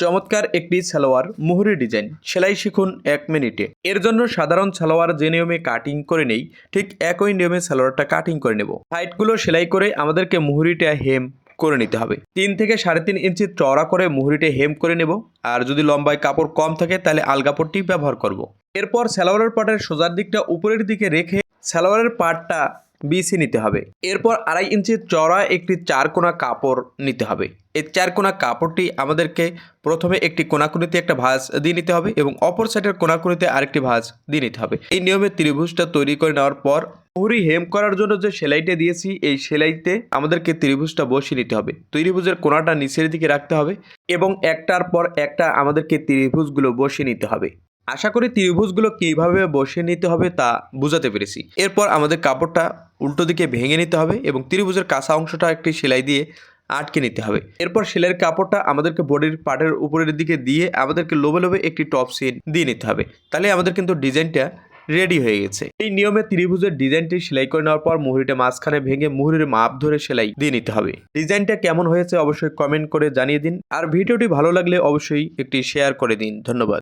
চমৎকার একটি সালোয়ার মুহুরি ডিজাইন। সেলাই শিখুন এক মিনিটে। এর জন্য সাধারণ সালোয়ার যে নিয়মে কাটিং করে নেই, ঠিক একই নিয়মে সালোয়ারটা কাটিং করে নেব। হাইটগুলো সেলাই করে আমাদেরকে মুহুরিটা হেম করে নিতে হবে। তিন থেকে সাড়ে তিন ইঞ্চি চওড়া করে মুহুরিটা হেম করে নেব। আর যদি লম্বায় কাপড় কম থাকে, তাহলে আলগাপট্টি ব্যবহার করব। এরপর সালোয়ারের পাটের সোজার দিকটা উপরের দিকে রেখে সালোয়ারের পাটটা বিছে নিতে হবে। এরপর আড়াই ইঞ্চি চড়া একটি চার কোনা কাপড় নিতে হবে। এই চার কোনা কাপড়টি আমাদেরকে প্রথমে একটি কোনাকুনিতে একটা ভাঁজ দিয়ে নিতে হবে এবং অপর সাইডের কোনাকুনিতে আরেকটি ভাঁজ দিয়ে নিতে হবে। এই নিয়মে ত্রিভুজটা তৈরি করে নেওয়ার পর মুহুরি হেম করার জন্য যে সেলাইটা দিয়েছি, এই সেলাইতে আমাদেরকে ত্রিভুজটা বসিয়ে নিতে হবে। ত্রিভুজের কোনাটা নিচের দিকে রাখতে হবে এবং একটার পর একটা আমাদেরকে ত্রিভুজগুলো বসিয়ে নিতে হবে। আশা করি ত্রিভুজগুলো কীভাবে বসিয়ে নিতে হবে তা বুঝাতে পেরেছি। এরপর আমাদের কাপড়টা উল্টো দিকে ভেঙে নিতে হবে এবং ত্রিভুজের কাঁচা অংশটা একটি সেলাই দিয়ে আটকে নিতে হবে। এরপর সেলাইয়ের কাপড়টা আমাদেরকে বডির পাটের উপরের দিকে দিয়ে আমাদেরকে লোবে লোবে একটি টপ সিট দিয়ে নিতে হবে। তাহলে আমাদের কিন্তু ডিজাইনটা রেডি হয়ে গেছে। এই নিয়মে ত্রিভুজের ডিজাইনটি সেলাই করে নেওয়ার পর মুহুরিটা মাঝখানে ভেঙে মুহুরির মাপ ধরে সেলাই দিয়ে নিতে হবে। ডিজাইনটা কেমন হয়েছে অবশ্যই কমেন্ট করে জানিয়ে দিন। আর ভিডিওটি ভালো লাগলে অবশ্যই একটি শেয়ার করে দিন। ধন্যবাদ।